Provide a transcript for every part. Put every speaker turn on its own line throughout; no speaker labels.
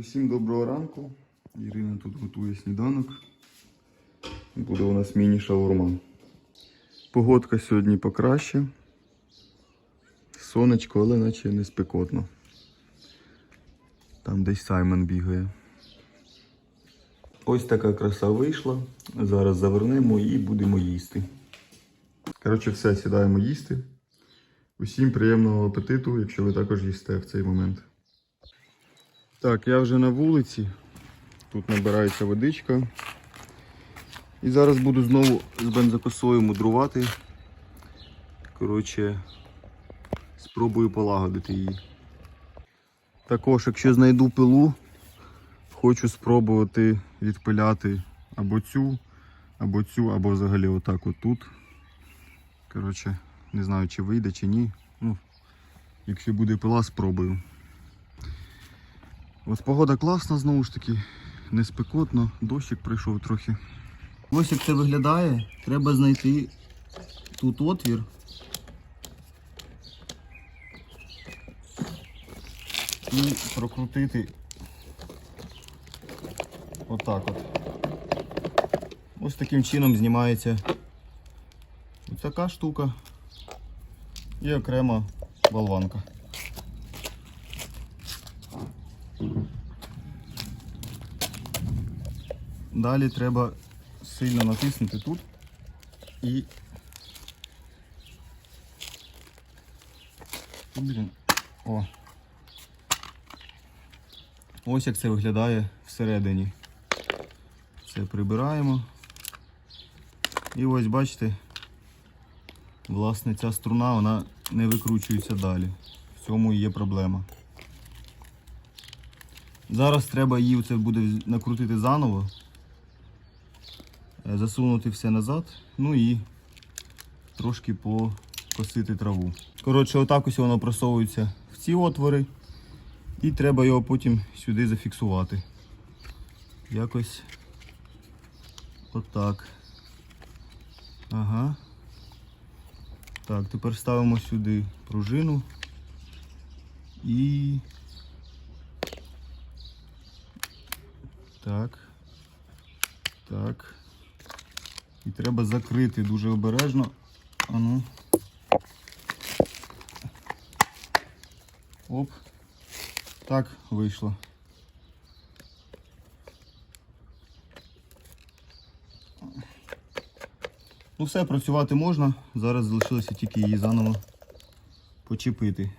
усім доброго ранку. Ірина тут готує сніданок. Буде у нас міні-шаурма. Погодка сьогодні покраще. Сонечко, але наче не спекотно. Там десь Саймон бігає. Ось така краса вийшла. Зараз завернемо і будемо їсти. Коротше, все, сідаємо їсти. Усім приємного апетиту, якщо ви також їсте в цей момент. Так, я вже на вулиці. Тут набирається водичка. І зараз буду знову з бензокосою мудрувати. Коротше, спробую полагодити її. Також, якщо знайду пилу, хочу спробувати відпиляти або цю, або цю, або взагалі отак отут. Коротше, не знаю, чи вийде, чи ні. Ну, якщо буде пила, спробую. Ось погода класна знову ж таки, не спекотно, дощик прийшов трохи. Ось як це виглядає, треба знайти тут отвір. І прокрутити отак от. Ось таким чином знімається ось така штука і окрема болванка. Далі треба сильно натиснути тут і. Блін. О. Ось як це виглядає всередині. Це прибираємо. І ось бачите, власне, ця струна вона не викручується далі. В цьому і є проблема. Зараз треба її це буде накрутити заново, засунути все назад, ну і трошки покосити траву. Коротше, отак ось воно просовується в ці отвори. І треба його потім сюди зафіксувати. Якось отак. Ага. Так, тепер ставимо сюди пружину і. Так. Так. І треба закрити дуже обережно. Ану. Оп. Так вийшло. Ну все, працювати можна. Зараз залишилося тільки її заново почепити.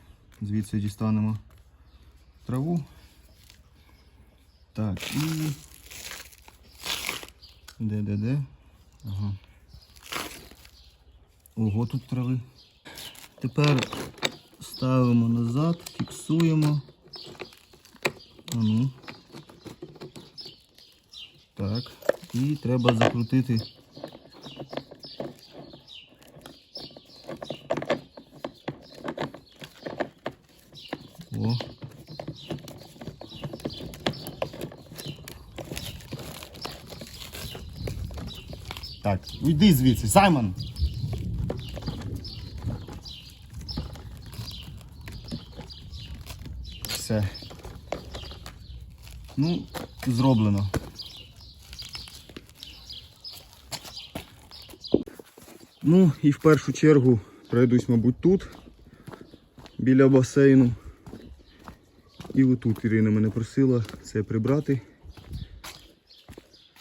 Звідси дістанемо траву. Так, і... Де, де, де? Ага. Ого, тут трави. Тепер ставимо назад, фіксуємо. А ну. Так. І треба закрутити. О. Так, уйди звідси, Саймон! Все. Ну, зроблено. Ну і в першу чергу пройдусь, мабуть, тут, біля басейну. І отут Ірина мене просила це прибрати.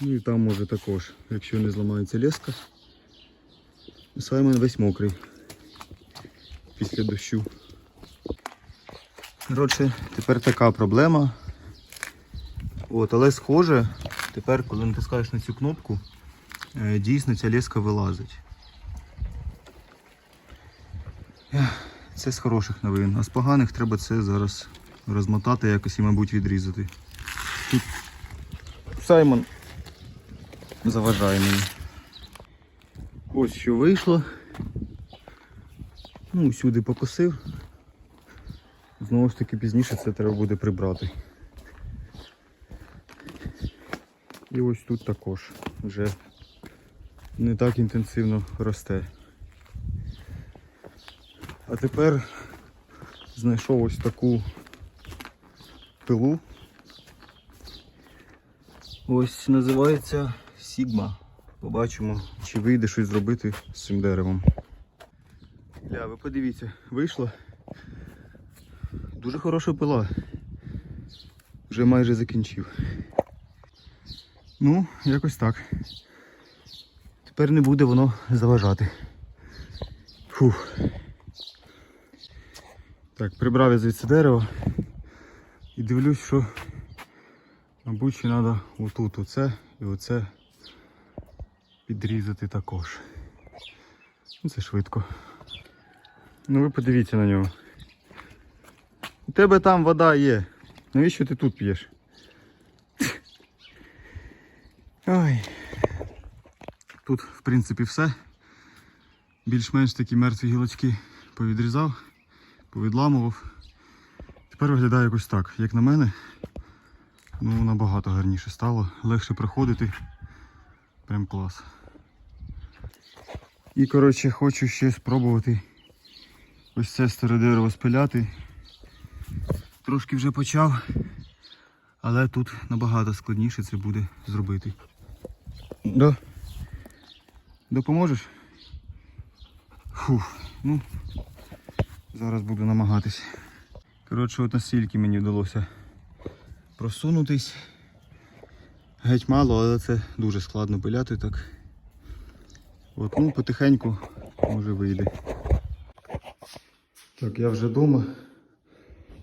Ну і там може також, якщо не зламається леска. Саймон весь мокрий після дощу. Коротше, тепер така проблема. От, але схоже, тепер, коли натискаєш на цю кнопку, е, дійсно ця леска вилазить. Це з хороших новин. А з поганих треба це зараз розмотати якось і, мабуть, відрізати. Саймон заважає мені. Ось що вийшло. Ну, сюди покосив. Знову ж таки пізніше це треба буде прибрати. І ось тут також вже не так інтенсивно росте. А тепер знайшов ось таку пилу Ось називається Сігма. Побачимо, чи вийде щось зробити з цим деревом. Ля, ви подивіться, вийшло. Дуже хороша пила. Вже майже закінчив. Ну, якось так. Тепер не буде воно заважати. Фух. Так, прибрав я звідси дерево і дивлюсь, що мабуть ще треба отут оце і оце підрізати також. Ну, Це швидко. Ну ви подивіться на нього. У тебе там вода є. Навіщо ти тут п'єш? Ой. Тут, в принципі, все. Більш-менш такі мертві гілочки повідрізав, повідламував. Тепер виглядає якось так. Як на мене, ну набагато гарніше стало. Легше проходити. Прям клас. І коротше хочу ще спробувати ось це старе дерево спиляти. Трошки вже почав, але тут набагато складніше це буде зробити. Да. Допоможеш? Фух, ну зараз буду намагатись. Коротше, от настільки мені вдалося просунутись. Геть мало, але це дуже складно пиляти так. От, ну, потихеньку може вийде. Так, я вже вдома.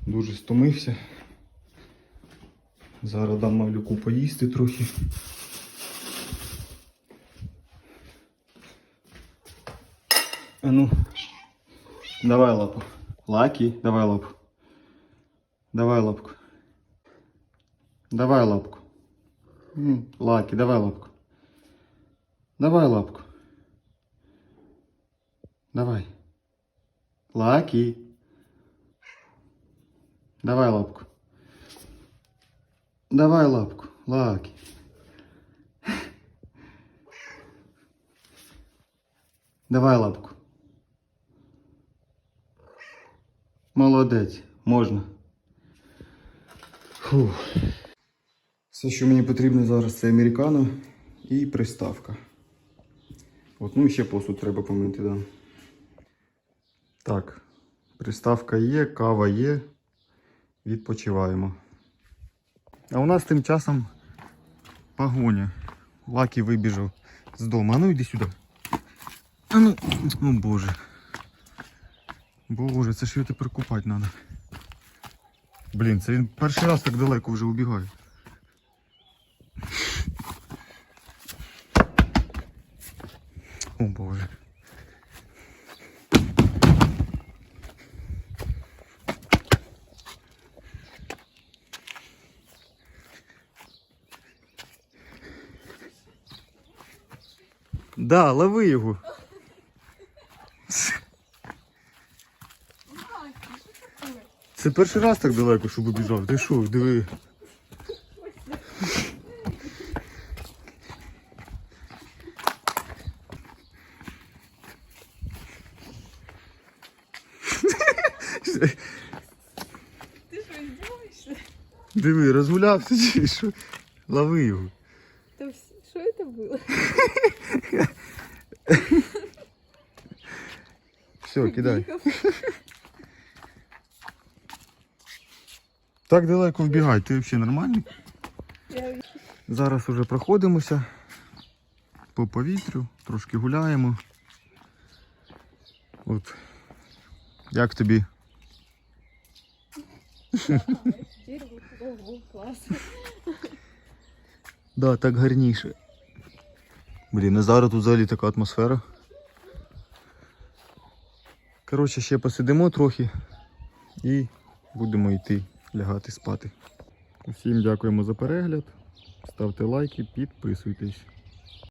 Дуже стомився. Зараз дам малюку поїсти трохи. А ну, давай лапу. Лаки, давай лапу. Давай лапку. Давай лапку. М, Лаки, давай лапку. Давай лапку. Давай. Лаки. Давай лапку. Давай лапку. Лаки. Давай лапку. Молодець, можна. Фух. Все, що мені потрібно зараз, це американо і приставка. От, ну і ще посуд треба помити, да. Так, приставка є, кава є. Відпочиваємо. А у нас тим часом погоня. Лакі вибіжав з дому. А ну йди сюди. А ну, о боже. Боже, це ж його тепер купати треба. Блін, це він перший раз так далеко вже убігає. О боже. Да, лови його. Це перший раз так далеко, щоб убіжав. Ти що, диви.
Ти що, здіваєшся?
Диви, розгулявся чи що? Лови його.
Та що це було?
Все, кидай. Так далеко вбігай, ти взагалі нормальний? Зараз уже проходимося по повітрю, трошки гуляємо. От. Як тобі? Да, так гарніше. Блін, а зараз тут взагалі така атмосфера. Коротше, ще посидимо трохи і будемо йти лягати спати. Усім дякуємо за перегляд. Ставте лайки, підписуйтесь.